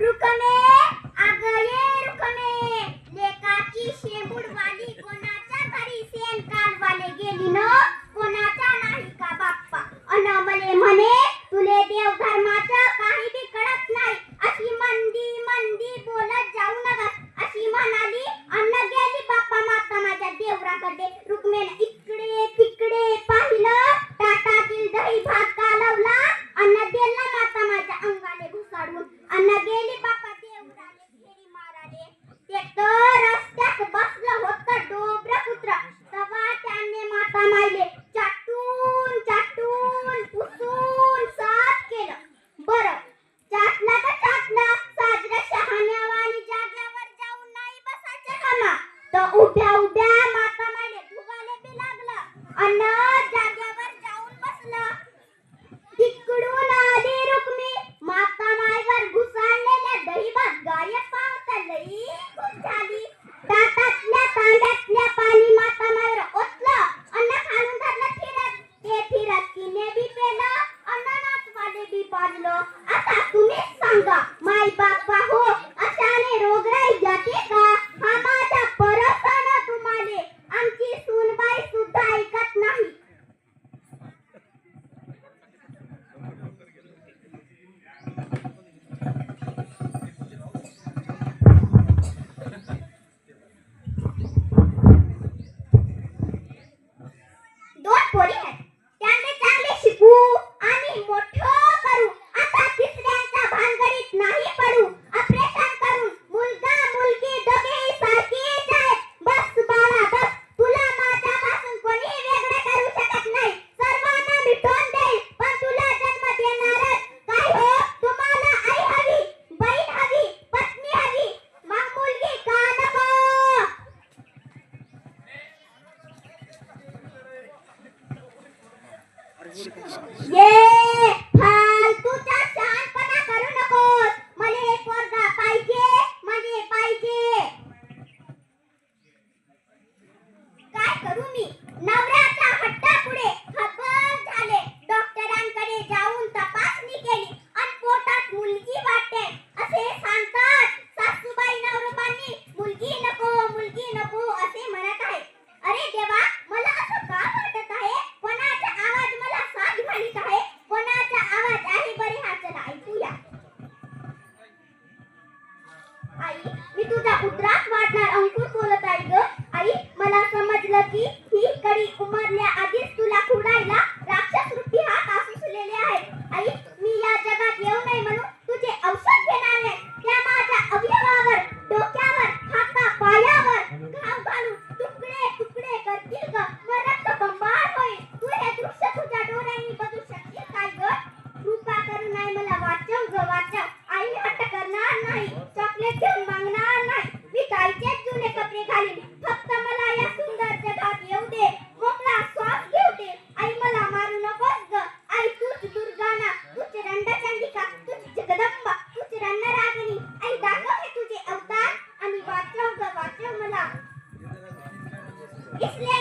रुकणे अग ये रुकणे. लेकाची शेंबूड वाली कोणाच्या घरी सेन कालवाले गेली? હું આની મોટો ये फालतूचा शहाणपणा करू नकोस. मला एक पोरगा पाहिजे मला पाहिजे. काय करू मी? Islam!